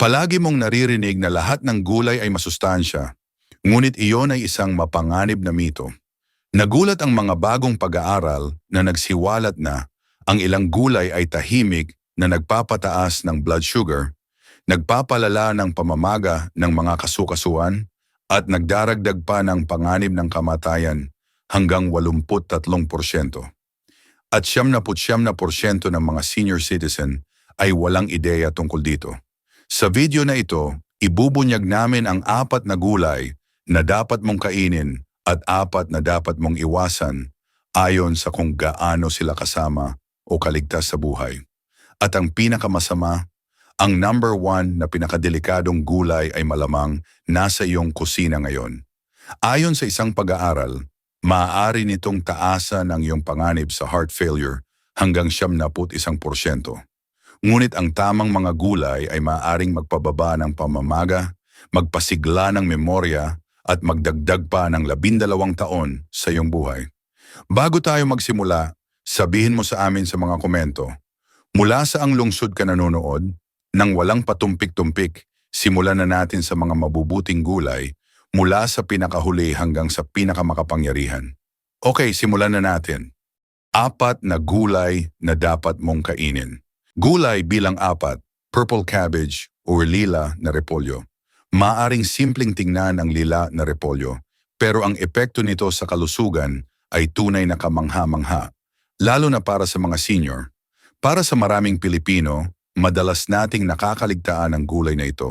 Palagi mong naririnig na lahat ng gulay ay masustansya, ngunit iyon ay isang mapanganib na mito. Nagulat ang mga bagong pag-aaral na nagsiwalat na ang ilang gulay ay tahimik na nagpapataas ng blood sugar, nagpapalala ng pamamaga ng mga kasukasuan, at nagdaragdag pa ng panganib ng kamatayan hanggang 83%. At 79% ng mga senior citizen ay walang ideya tungkol dito. Sa video na ito, ibubunyag namin ang apat na gulay na dapat mong kainin at apat na dapat mong iwasan ayon sa kung gaano sila kasama o kaligtas sa buhay. At ang pinakamasama, ang number one na pinakadelikadong gulay ay malamang nasa iyong kusina ngayon. Ayon sa isang pag-aaral, maaari nitong taasan ang iyong panganib sa heart failure hanggang 71%. Ngunit ang tamang mga gulay ay maaaring magpababa ng pamamaga, magpasigla ng memorya at magdagdag pa ng labindalawang taon sa iyong buhay. Bago tayo magsimula, sabihin mo sa amin sa mga komento, mula sa ang lungsod ka nanonood, nang walang patumpik-tumpik, simulan na natin sa mga mabubuting gulay mula sa pinakahuli hanggang sa pinakamakapangyarihan. Okay, simulan na natin. Apat na gulay na dapat mong kainin. Gulay bilang apat, purple cabbage or lila na repolyo. Maaring simpleng tingnan ang lila na repolyo, pero ang epekto nito sa kalusugan ay tunay na kamangha-mangha, lalo na para sa mga senior. Para sa maraming Pilipino, madalas nating nakakaligtaan ang gulay na ito.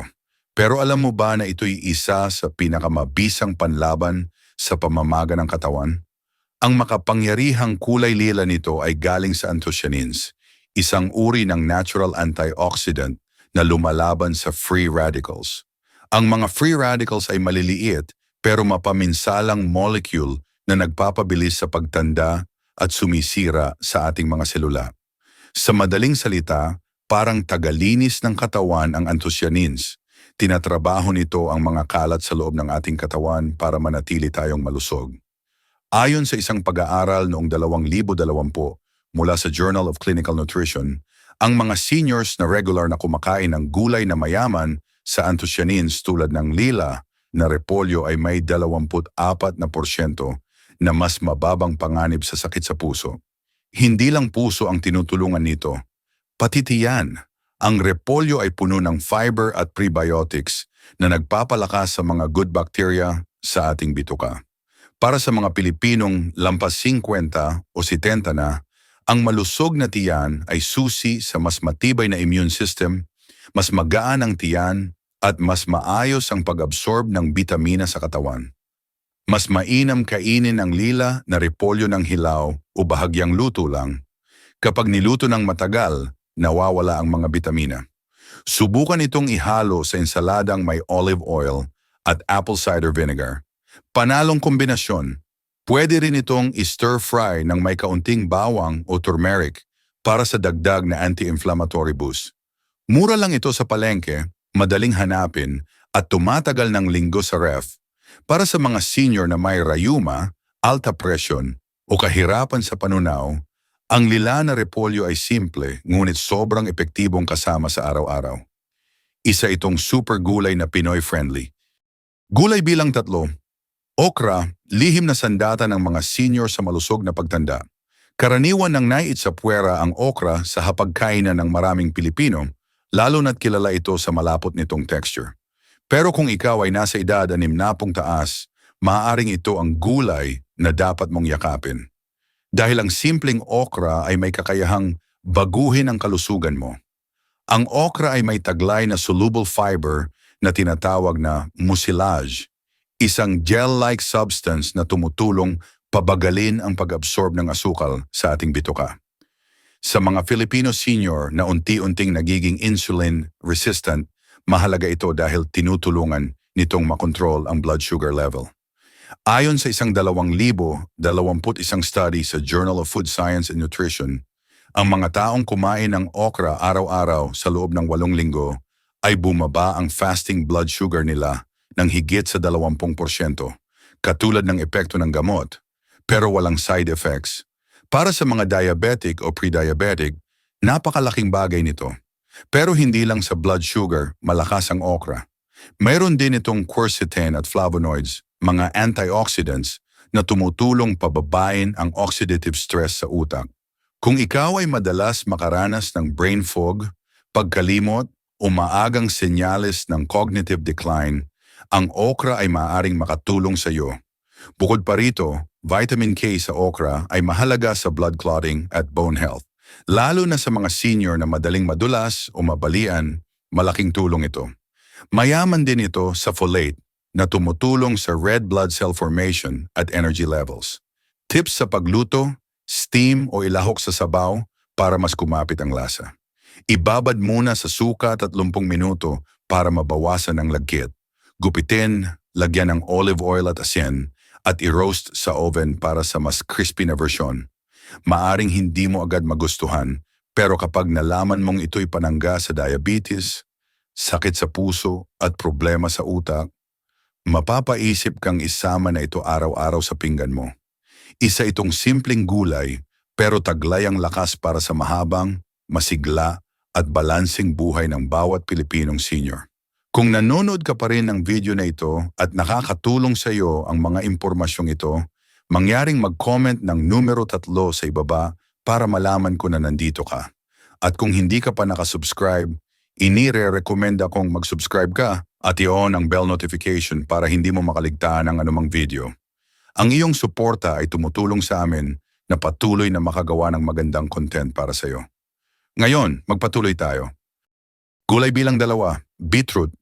Pero alam mo ba na ito'y isa sa pinakamabisang panlaban sa pamamaga ng katawan? Ang makapangyarihang kulay lila nito ay galing sa anthocyanins, isang uri ng natural antioxidant na lumalaban sa free radicals. Ang mga free radicals ay maliliit pero mapaminsalang molecule na nagpapabilis sa pagtanda at sumisira sa ating mga selula. Sa madaling salita, parang tagalinis ng katawan ang anthocyanins. Tinatrabaho nito ang mga kalat sa loob ng ating katawan para manatili tayong malusog. Ayon sa isang pag-aaral noong 2020 mula sa Journal of Clinical Nutrition, ang mga seniors na regular na kumakain ng gulay na mayaman sa anthocyanins tulad ng lila na repolyo ay may 24 na porsyento na mas mababang panganib sa sakit sa puso. Hindi lang puso ang tinutulungan nito, pati tiyan. Ang repolyo ay puno ng fiber at prebiotics na nagpapalakas sa mga good bacteria sa ating bituka. Para sa mga Pilipinong lampas 50 o 70 na, ang malusog na tiyan ay susi sa mas matibay na immune system, mas magaan ang tiyan at mas maayos ang pag-absorb ng bitamina sa katawan. Mas mainam kainin ang lila na repolyo ng hilaw o bahagyang luto lang. Kapag niluto ng matagal, nawawala ang mga bitamina. Subukan itong ihalo sa ensaladang may olive oil at apple cider vinegar. Panalong kombinasyon. Pwede rin itong i-stir-fry ng may kaunting bawang o turmeric para sa dagdag na anti-inflammatory boost. Mura lang ito sa palengke, madaling hanapin at tumatagal ng linggo sa ref. Para sa mga senior na may rayuma, alta presyon o kahirapan sa panunaw, ang lila na repolyo ay simple ngunit sobrang epektibong kasama sa araw-araw. Isa itong super gulay na Pinoy-friendly. Gulay bilang tatlo, okra, lihim na sandata ng mga senior sa malusog na pagtanda. Karaniwan ng nait sa puwera ang okra sa hapagkainan ng maraming Pilipino, lalo na't kilala ito sa malapot nitong texture. Pero kung ikaw ay nasa edad anim na taas, maaaring ito ang gulay na dapat mong yakapin dahil ang simpleng okra ay may kakayahang baguhin ang kalusugan mo. Ang okra ay may taglay na soluble fiber na tinatawag na mucilage, isang gel-like substance na tumutulong pabagalin ang pag-absorb ng asukal sa ating bituka. Sa mga Filipino senior na unti-unting nagiging insulin resistant, mahalaga ito dahil tinutulungan nitong makontrol ang blood sugar level. Ayon sa isang dalawang libo, dalawamput isang study sa Journal of Food Science and Nutrition, ang mga taong kumain ng okra araw-araw sa loob ng walong linggo ay bumaba ang fasting blood sugar nila ng higit sa 20%, katulad ng epekto ng gamot, pero walang side effects. Para sa mga diabetic o pre-diabetic, napakalaking bagay nito. Pero hindi lang sa blood sugar, malakas ang okra. Mayroon din itong quercetin at flavonoids, mga antioxidants, na tumutulong pababain ang oxidative stress sa utak. Kung ikaw ay madalas makaranas ng brain fog, pagkalimot, o maagang senyales ng cognitive decline, ang okra ay maaaring makatulong sa iyo. Bukod pa rito, vitamin K sa okra ay mahalaga sa blood clotting at bone health. Lalo na sa mga senior na madaling madulas o mabalian, malaking tulong ito. Mayaman din ito sa folate na tumutulong sa red blood cell formation at energy levels. Tips sa pagluto, steam o ilahok sa sabaw para mas kumapit ang lasa. Ibabad muna sa suka 30 minuto para mabawasan ang lagkit. Gupitin, lagyan ng olive oil at asin, at i-roast sa oven para sa mas crispy na versyon. Maaring hindi mo agad magustuhan, pero kapag nalaman mong ito'y panangga sa diabetes, sakit sa puso at problema sa utak, mapapaisip kang isama na ito araw-araw sa pinggan mo. Isa itong simpleng gulay pero taglay ang lakas para sa mahabang, masigla at balansing buhay ng bawat Pilipinong senior. Kung nanonood ka pa rin ng video na ito at nakakatulong sa iyo ang mga impormasyong ito, mangyaring mag-comment ng numero tatlo sa ibaba para malaman ko na nandito ka. At kung hindi ka pa nakasubscribe, inire-recommend akong mag-subscribe ka at i-on ang bell notification para hindi mo makaligtaan ng anumang video. Ang iyong suporta ay tumutulong sa amin na patuloy na makagawa ng magandang content para sa iyo. Ngayon, magpatuloy tayo. Gulay bilang dalawa, beetroot,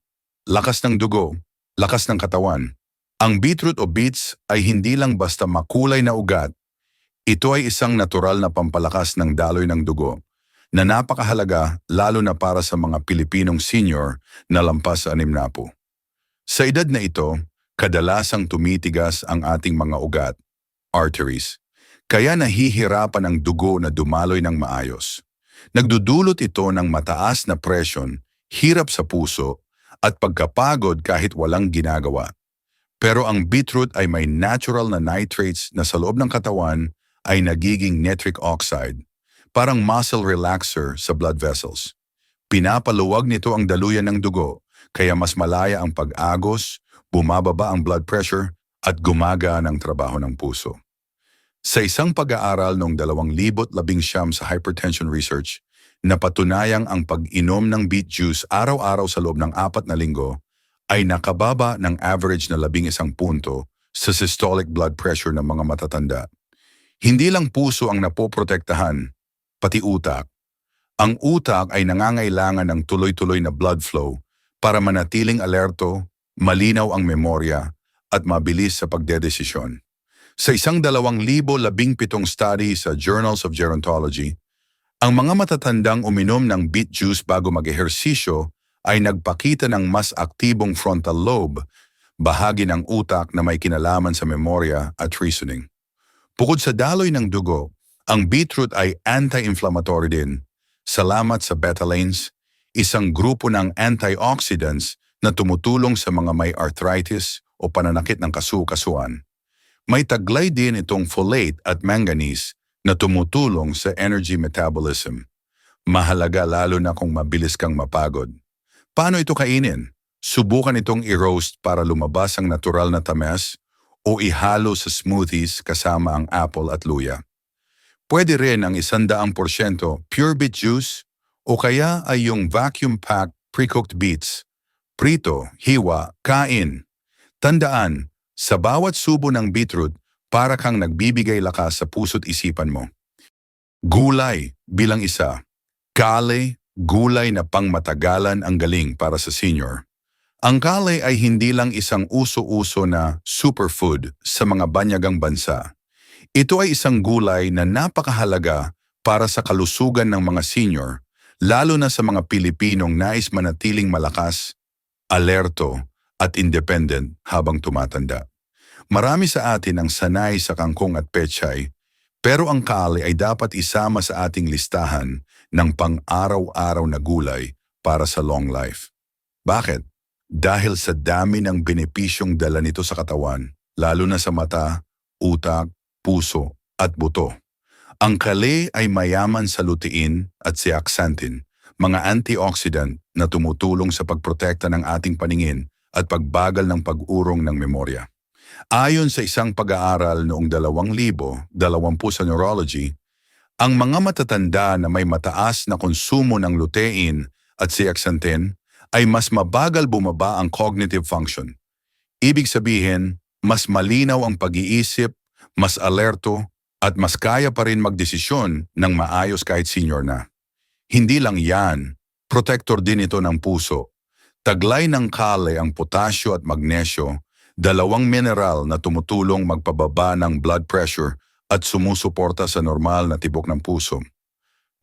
lakas ng dugo, lakas ng katawan. Ang beetroot o beets ay hindi lang basta makulay na ugat. Ito ay isang natural na pampalakas ng daloy ng dugo na napakahalaga lalo na para sa mga Pilipinong senior na lampas sa anim na po. Sa edad na ito, kadalasang tumitigas ang ating mga ugat, arteries, kaya nahihirapan ang dugo na dumaloy ng maayos. Nagdudulot ito ng mataas na presyon, hirap sa puso, at pagkapagod kahit walang ginagawa. Pero ang beetroot ay may natural na nitrates na sa loob ng katawan ay nagiging nitric oxide, parang muscle relaxer sa blood vessels. Pinapaluwag nito ang daluyan ng dugo, kaya mas malaya ang pag-agos, bumababa ang blood pressure, at gumaga ng trabaho ng puso. Sa isang pag-aaral noong 2019 sa hypertension research, napatunayang ang pag-inom ng beet juice araw-araw sa loob ng apat na linggo ay nakababa ng average na labing isang punto sa systolic blood pressure ng mga matatanda. Hindi lang puso ang napoprotektahan, pati utak. Ang utak ay nangangailangan ng tuloy-tuloy na blood flow para manatiling alerto, malinaw ang memorya, at mabilis sa pagdedesisyon. Sa isang dalawang libo labing pitong study sa Journals of Gerontology, ang mga matatandang uminom ng beet juice bago mag-ehersisyo ay nagpakita ng mas aktibong frontal lobe, bahagi ng utak na may kinalaman sa memorya at reasoning. Bukod sa daloy ng dugo, ang beetroot ay anti-inflammatory din. Salamat sa betalains, isang grupo ng antioxidants na tumutulong sa mga may arthritis o pananakit ng kasu-kasuan. May taglay din itong folate at manganese na tumutulong sa energy metabolism. Mahalaga lalo na kung mabilis kang mapagod. Paano ito kainin? Subukan itong i-roast para lumabas ang natural na tamis o ihalo sa smoothies kasama ang apple at luya. Pwede rin ang isandaang porsyento pure beet juice o kaya ay yung vacuum-packed pre-cooked beets. Prito, hiwa, kain. Tandaan, sa bawat subo ng beetroot, para kang nagbibigay lakas sa puso't isipan mo. Gulay bilang isa. Kale, gulay na pangmatagalan ang galing para sa senior. Ang kale ay hindi lang isang uso-uso na superfood sa mga banyagang bansa. Ito ay isang gulay na napakahalaga para sa kalusugan ng mga senior, lalo na sa mga Pilipinong nais manatiling malakas, alerto at independent habang tumatanda. Marami sa atin ang sanay sa kangkong at pechay, pero ang kale ay dapat isama sa ating listahan ng pang-araw-araw na gulay para sa long life. Bakit? Dahil sa dami ng benepisyong dala nito sa katawan, lalo na sa mata, utak, puso at buto. Ang kale ay mayaman sa lutein at zeaxanthin, mga antioxidant na tumutulong sa pagprotekta ng ating paningin at pagbagal ng pag-urong ng memorya. Ayon sa isang pag-aaral noong 2020 sa neurology, ang mga matatanda na may mataas na konsumo ng lutein at zeaxanthin ay mas mabagal bumaba ang cognitive function. Ibig sabihin, mas malinaw ang pag-iisip, mas alerto, at mas kaya pa rin magdesisyon ng maayos kahit senior na. Hindi lang yan, protector din ito ng puso. Taglay ng kale ang potasyo at magnesyo, dalawang mineral na tumutulong magpababa ng blood pressure at sumusuporta sa normal na tibok ng puso.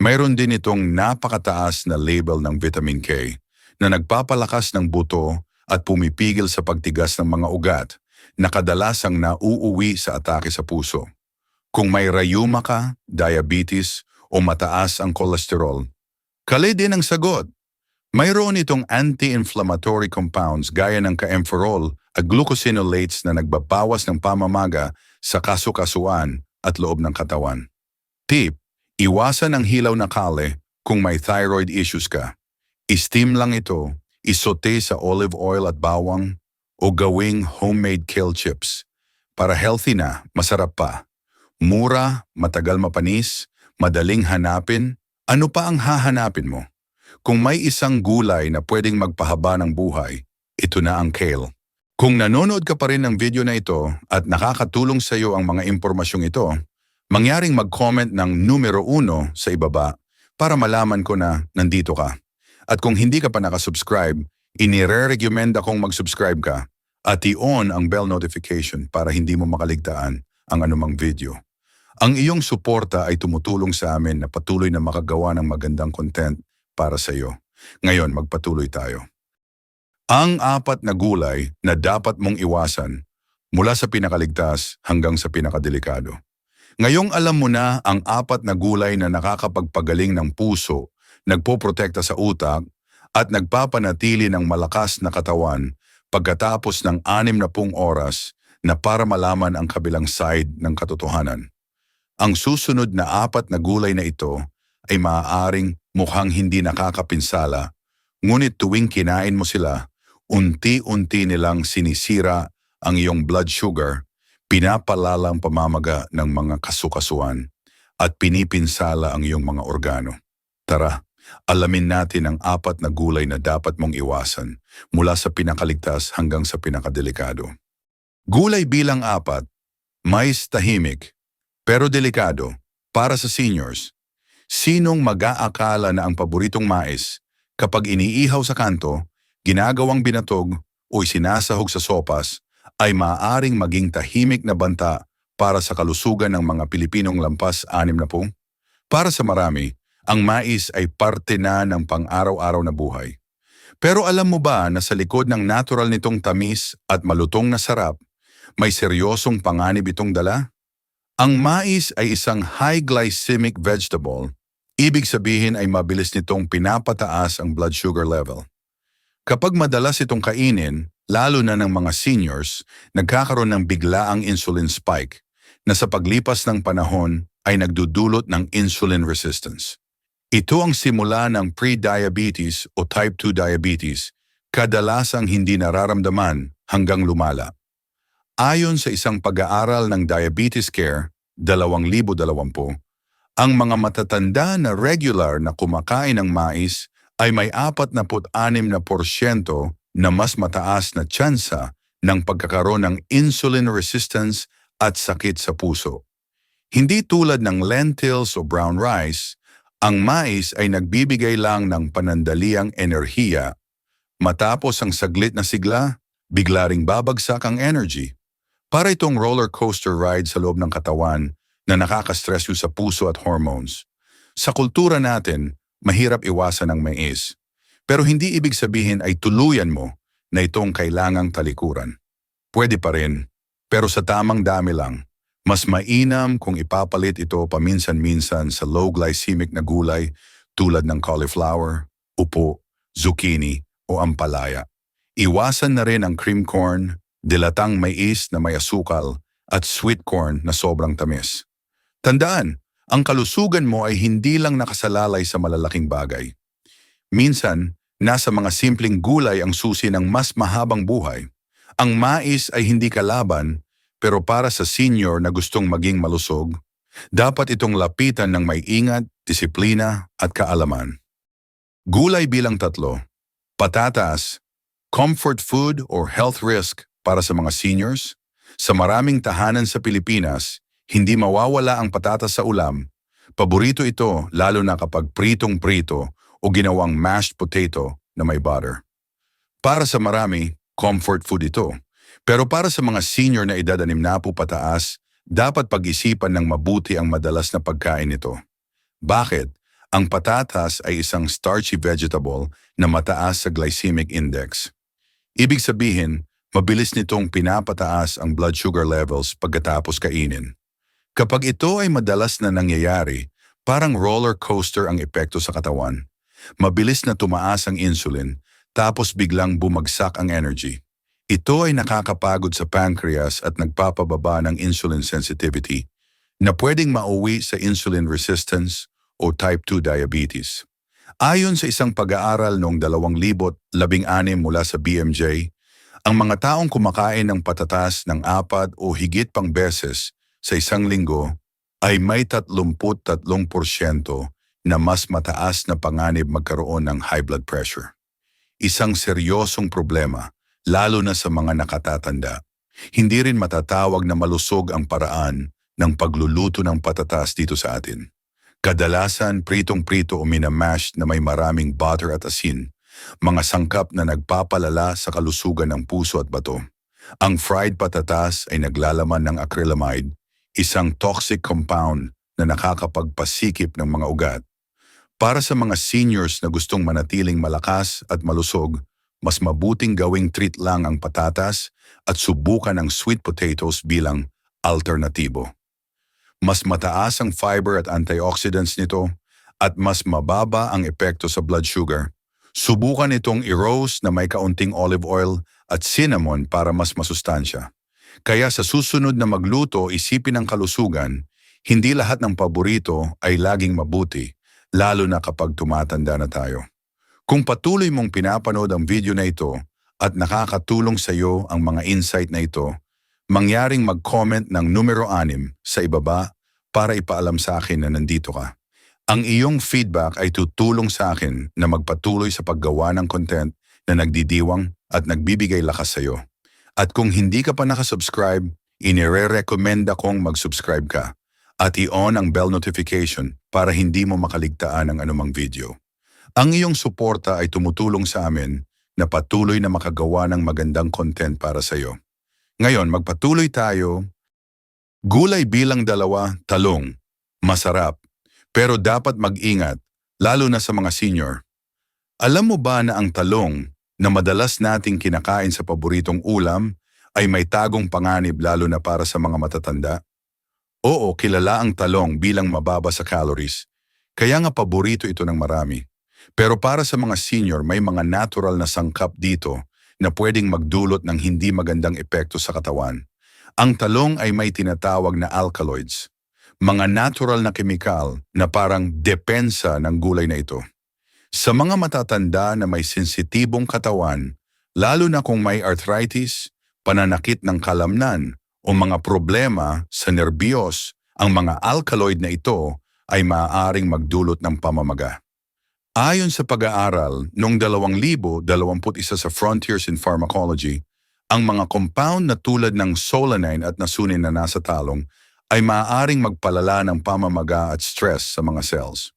Mayroon din itong napakataas na label ng vitamin K na nagpapalakas ng buto at pumipigil sa pagtigas ng mga ugat na kadalasang nauuwi sa atake sa puso. Kung may rayuma ka, diabetes o mataas ang kolesterol, kali din ang sagot. Mayroon itong anti-inflammatory compounds gaya ng kaempherol at glucosinolates na nagbabawas ng pamamaga sa kasukasuan at loob ng katawan. Tip, iwasan ang hilaw na kale kung may thyroid issues ka. Steam lang ito, isote sa olive oil at bawang o gawing homemade kale chips. Para healthy na, masarap pa. Mura, matagal mapanis, madaling hanapin, ano pa ang hahanapin mo? Kung may isang gulay na pwedeng magpahaba ng buhay, ito na ang kale. Kung nanonood ka pa rin ng video na ito at nakakatulong sa iyo ang mga impormasyong ito, mangyaring mag-comment ng numero uno sa ibaba para malaman ko na nandito ka. At kung hindi ka pa nakasubscribe, inire-recommend akong mag-subscribe ka at i-on ang bell notification para hindi mo makaligtaan ang anumang video. Ang iyong suporta ay tumutulong sa amin na patuloy na makagawa ng magandang content para sa iyo. Ngayon, magpatuloy tayo. Ang apat na gulay na dapat mong iwasan mula sa pinakaligtas hanggang sa pinakadelikado. Ngayong alam mo na ang apat na gulay na nakakapagpagaling ng puso, nagpoprotekta sa utak, at nagpapanatili ng malakas na katawan pagkatapos ng anim na pung oras na para malaman ang kabilang side ng katotohanan. Ang susunod na apat na gulay na ito ay maaaring mukhang hindi nakakapinsala, ngunit tuwing kinain mo sila, unti-unti nilang sinisira ang iyong blood sugar, pinapalala ang pamamaga ng mga kasukasuan, at pinipinsala ang iyong mga organo. Tara, alamin natin ang apat na gulay na dapat mong iwasan mula sa pinakaligtas hanggang sa pinakadelikado. Gulay bilang apat, mais tahimik, pero delikado para sa seniors. Sinong mag-aakala na ang paboritong mais kapag iniihaw sa kanto ginagawang binatog o isinasahog sa sopas ay maaaring maging tahimik na banta para sa kalusugan ng mga Pilipinong lampas anim na po. Para sa marami, ang mais ay parte na ng pang-araw-araw na buhay. Pero alam mo ba na sa likod ng natural nitong tamis at malutong na sarap, may seryosong panganib itong dala? Ang mais ay isang high glycemic vegetable, ibig sabihin ay mabilis nitong pinapataas ang blood sugar level. Kapag madalas itong kainin, lalo na ng mga seniors, nagkakaroon ng biglaang insulin spike na sa paglipas ng panahon ay nagdudulot ng insulin resistance. Ito ang simula ng pre-diabetes o type 2 diabetes, kadalasang hindi nararamdaman hanggang lumala. Ayon sa isang pag-aaral ng Diabetes Care 2020, ang mga matatanda na regular na kumakain ng mais ay may 46 na porsyento na mas mataas na tsansa ng pagkakaroon ng insulin resistance at sakit sa puso. Hindi tulad ng lentils o brown rice, ang mais ay nagbibigay lang ng panandaliang enerhiya. Matapos ang saglit na sigla, bigla ring babagsak ang energy. Para itong roller coaster ride sa loob ng katawan na nakakastress sa puso at hormones. Sa kultura natin, mahirap iwasan ang mais. Pero hindi ibig sabihin ay tuluyan mo na itong kailangang talikuran. Pwede pa rin, pero sa tamang dami lang. Mas mainam kung ipapalit ito paminsan-minsan sa low glycemic na gulay tulad ng cauliflower, upo, zucchini o ampalaya. Iwasan na rin ang cream corn, dilatang mais na may asukal at sweet corn na sobrang tamis. Tandaan, ang kalusugan mo ay hindi lang nakasalalay sa malalaking bagay. Minsan, nasa mga simpleng gulay ang susi ng mas mahabang buhay. Ang mais ay hindi kalaban, pero para sa senior na gustong maging malusog, dapat itong lapitan ng may ingat, disiplina at kaalaman. Gulay bilang tatlo, patatas, comfort food or health risk para sa mga seniors, sa maraming tahanan sa Pilipinas, hindi mawawala ang patatas sa ulam. Paborito ito lalo na kapag pritong-prito o ginawang mashed potato na may butter. Para sa marami, comfort food ito. Pero para sa mga senior na edad anim na po pataas, dapat pag-isipan ng mabuti ang madalas na pagkain nito. Bakit? Ang patatas ay isang starchy vegetable na mataas sa glycemic index. Ibig sabihin, mabilis nitong pinapataas ang blood sugar levels pagkatapos kainin. Kapag ito ay madalas na nangyayari, parang roller coaster ang epekto sa katawan. Mabilis na tumaas ang insulin, tapos biglang bumagsak ang energy. Ito ay nakakapagod sa pancreas at nagpapababa ng insulin sensitivity na pwedeng mauwi sa insulin resistance o type 2 diabetes. Ayon sa isang pag-aaral noong 2016 mula sa BMJ, ang mga taong kumakain ng patatas ng apat o higit pang beses sa isang linggo ay may 33% na mas mataas na panganib magkaroon ng high blood pressure. Isang seryosong problema, lalo na sa mga nakatatanda. Hindi rin matatawag na malusog ang paraan ng pagluluto ng patatas dito sa atin. Kadalasan pritong-prito o minamash na may maraming butter at asin, mga sangkap na nagpapalala sa kalusugan ng puso at bato. Ang fried patatas ay naglalaman ng acrylamide, isang toxic compound na nakakapagpasikip ng mga ugat. Para sa mga seniors na gustong manatiling malakas at malusog, mas mabuting gawing treat lang ang patatas at subukan ang sweet potatoes bilang alternatibo. Mas mataas ang fiber at antioxidants nito at mas mababa ang epekto sa blood sugar. Subukan itong i-roast na may kaunting olive oil at cinnamon para mas masustansya. Kaya sa susunod na magluto isipin ang kalusugan, hindi lahat ng paborito ay laging mabuti, lalo na kapag tumatanda na tayo. Kung patuloy mong pinapanood ang video na ito at nakakatulong sa iyo ang mga insight na ito, mangyaring mag-comment ng numero 6 sa ibaba para ipaalam sa akin na nandito ka. Ang iyong feedback ay tutulong sa akin na magpatuloy sa paggawa ng content na nagdidiwang at nagbibigay lakas sa iyo. At kung hindi ka pa nakasubscribe, inire-recommend akong mag-subscribe ka at i-on ang bell notification para hindi mo makaligtaan ng anumang video. Ang iyong suporta ay tumutulong sa amin na patuloy na makagawa ng magandang content para sa iyo. Ngayon, magpatuloy tayo. Gulay bilang dalawa, talong. Masarap. Pero dapat mag-ingat, lalo na sa mga senior. Alam mo ba na ang talong na madalas nating kinakain sa paboritong ulam ay may tagong panganib lalo na para sa mga matatanda? Oo, kilala ang talong bilang mababa sa calories. Kaya nga paborito ito ng marami. Pero para sa mga senior, may mga natural na sangkap dito na pwedeng magdulot ng hindi magandang epekto sa katawan. Ang talong ay may tinatawag na alkaloids, mga natural na kemikal na parang depensa ng gulay na ito. Sa mga matatanda na may sensitibong katawan, lalo na kung may arthritis, pananakit ng kalamnan o mga problema sa nerbiyos, ang mga alkaloid na ito ay maaaring magdulot ng pamamaga. Ayon sa pag-aaral noong 2021 sa Frontiers in Pharmacology, ang mga compound na tulad ng solanine at nasunin na nasa talong ay maaaring magpalala ng pamamaga at stress sa mga cells.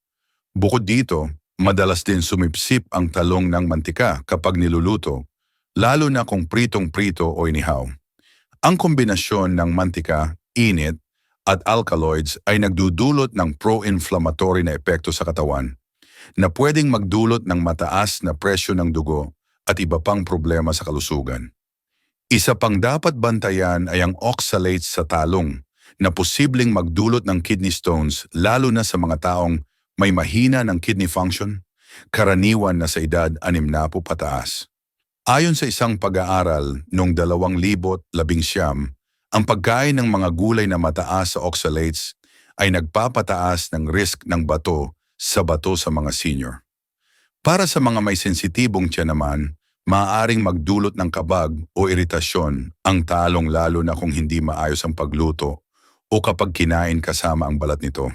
Bukod dito, madalas din sumipsip ang talong ng mantika kapag niluluto, lalo na kung pritong-prito o inihaw. Ang kombinasyon ng mantika, init, at alkaloids ay nagdudulot ng pro-inflammatory na epekto sa katawan na pwedeng magdulot ng mataas na presyo ng dugo at iba pang problema sa kalusugan. Isa pang dapat bantayan ay ang oxalates sa talong na posibleng magdulot ng kidney stones lalo na sa mga taong may mahina ng kidney function, karaniwan na sa edad anim na po pataas. Ayon sa isang pag-aaral noong 2019, ang pagkain ng mga gulay na mataas sa oxalates ay nagpapataas ng risk ng bato sa bato sa mga senior. Para sa mga may sensitibong tiyan naman, maaaring magdulot ng kabag o iritasyon ang talong lalo na kung hindi maayos ang pagluto o kapag kinain kasama ang balat nito.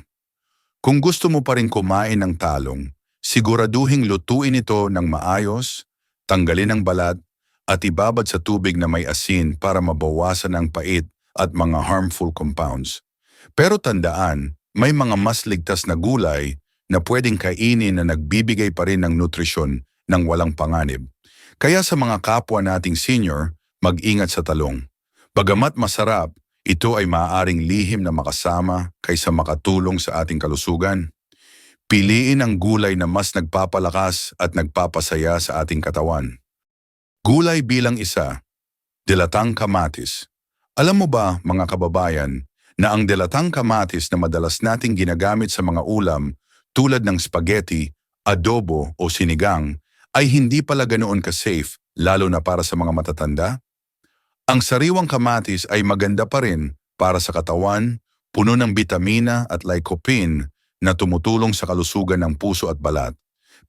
Kung gusto mo pa rin kumain ng talong, siguraduhing lutuin ito ng maayos, tanggalin ang balat, at ibabad sa tubig na may asin para mabawasan ang pait at mga harmful compounds. Pero tandaan, may mga mas ligtas na gulay na pwedeng kainin na nagbibigay pa rin ng nutrisyon ng walang panganib. Kaya sa mga kapwa nating senior, mag-ingat sa talong. Bagamat masarap, ito ay maaaring lihim na makasama kaysa makatulong sa ating kalusugan. Piliin ang gulay na mas nagpapalakas at nagpapasaya sa ating katawan. Gulay bilang isa, dilatang kamatis. Alam mo ba, mga kababayan, na ang dilatang kamatis na madalas nating ginagamit sa mga ulam tulad ng spaghetti, adobo o sinigang ay hindi pala ganoon ka-safe lalo na para sa mga matatanda? Ang sariwang kamatis ay maganda pa rin para sa katawan, puno ng bitamina at lycopene na tumutulong sa kalusugan ng puso at balat.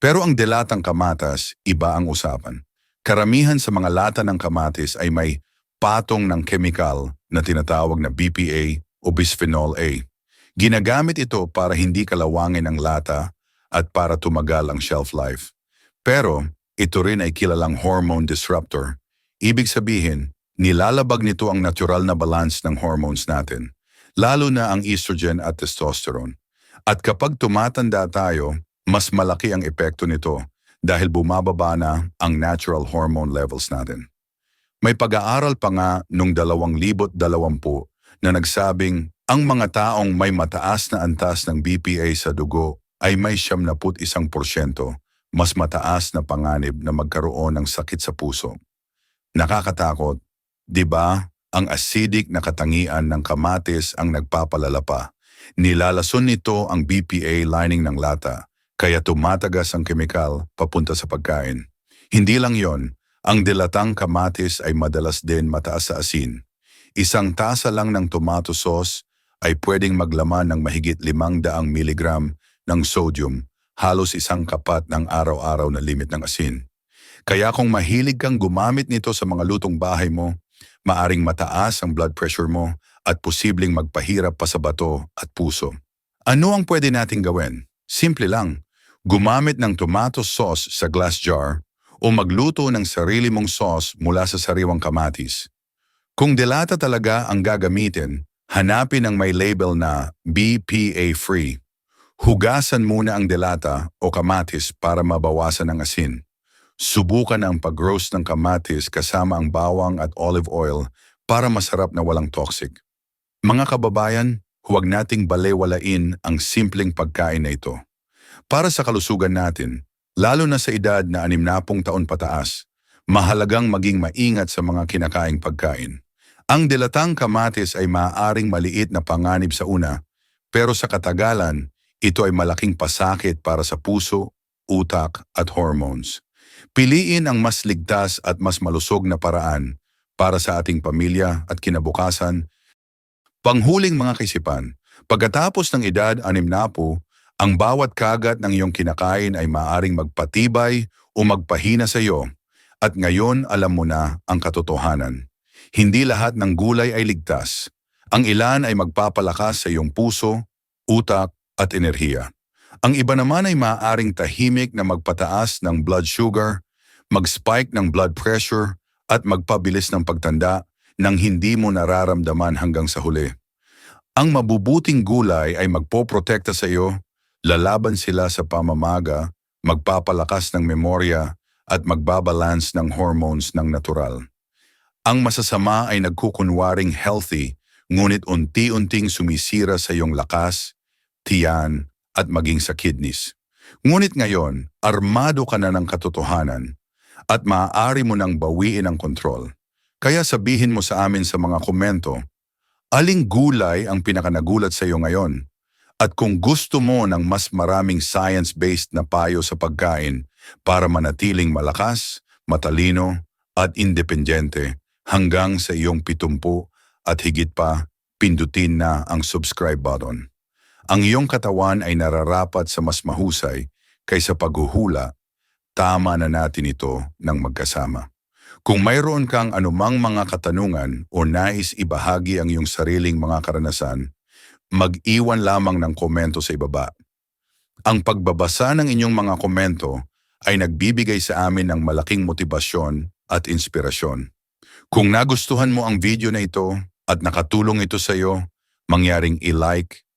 Pero ang dilatang kamatas, iba ang usapan. Karamihan sa mga lata ng kamatis ay may patong ng chemical na tinatawag na BPA o bisphenol A. Ginagamit ito para hindi kalawangin ang lata at para tumagal ang shelf life. Pero ito rin ay kilalang hormone disruptor. Ibig sabihin, nilalabag nito ang natural na balance ng hormones natin, lalo na ang estrogen at testosterone. At kapag tumatanda tayo, mas malaki ang epekto nito dahil bumababa na ang natural hormone levels natin. May pag-aaral pa nga nung 2020 na nagsabing ang mga taong may mataas na antas ng BPA sa dugo ay may 71% mas mataas na panganib na magkaroon ng sakit sa puso. Nakakatakot, di ba? Ang acidic na katangian ng kamatis ang nagpapalala pa. Nilalason nito ang BPA lining ng lata kaya tumatagas ang kemikal papunta sa pagkain. Hindi lang yon, ang dilatang kamatis ay madalas din mataas sa asin. Isang tasa lang ng tomato sauce ay pwedeng maglaman ng mahigit 500 miligram ng sodium, halos isang kapat ng araw-araw na limit ng asin. Kaya kung mahilig kang gumamit nito sa mga lutong bahay mo, maaring mataas ang blood pressure mo at posibleng magpahirap pa sa bato at puso. Ano ang pwede nating gawin? Simple lang. Gumamit ng tomato sauce sa glass jar o magluto ng sarili mong sauce mula sa sariwang kamatis. Kung delata talaga ang gagamitin, hanapin ang may label na BPA-free. Hugasan muna ang delata o kamatis para mabawasan ang asin. Subukan ang pag-roast ng kamatis kasama ang bawang at olive oil para masarap na walang toxic. Mga kababayan, huwag nating balewalain ang simpleng pagkain na ito. Para sa kalusugan natin, lalo na sa edad na 60 taon pataas, mahalagang maging maingat sa mga kinakaing pagkain. Ang dilatang kamatis ay maaaring maliit na panganib sa una, pero sa katagalan, ito ay malaking pasakit para sa puso, utak at hormones. Piliin ang mas ligtas at mas malusog na paraan para sa ating pamilya at kinabukasan. Panghuling mga kaisipan, pagkatapos ng edad 60, ang bawat kagat ng iyong kinakain ay maaring magpatibay o magpahina sa iyo at ngayon alam mo na ang katotohanan. Hindi lahat ng gulay ay ligtas. Ang ilan ay magpapalakas sa iyong puso, utak at enerhiya. Ang iba naman ay maaaring tahimik na magpataas ng blood sugar, mag-spike ng blood pressure at magpabilis ng pagtanda nang hindi mo nararamdaman hanggang sa huli. Ang mabubuting gulay ay magpoprotekta sa iyo Lalaban sila sa pamamaga, magpapalakas ng memorya at magbabalance ng hormones ng natural. Ang masasama ay nagkukunwaring healthy ngunit unti-unting sumisira sa iyong lakas, tiyan at maging sa kidneys. Ngunit ngayon, armado ka na ng katotohanan at maaari mo nang bawiin ang kontrol. Kaya sabihin mo sa amin sa mga komento, aling gulay ang pinakanagulat sa iyo ngayon? At kung gusto mo ng mas maraming science-based na payo sa pagkain para manatiling malakas, matalino at independyente hanggang sa iyong pitumpu at higit pa, pindutin na ang subscribe button. Ang iyong katawan ay nararapat sa mas mahusay kaysa paghuhula tama na natin ito ng magkasama. Kung mayroon kang anumang mga katanungan o nais ibahagi ang iyong sariling mga karanasan, mag-iwan lamang ng komento sa ibaba. Ang pagbabasa ng inyong mga komento ay nagbibigay sa amin ng malaking motibasyon at inspirasyon. Kung nagustuhan mo ang video na ito at nakatulong ito sa iyo, mangyaring i-like,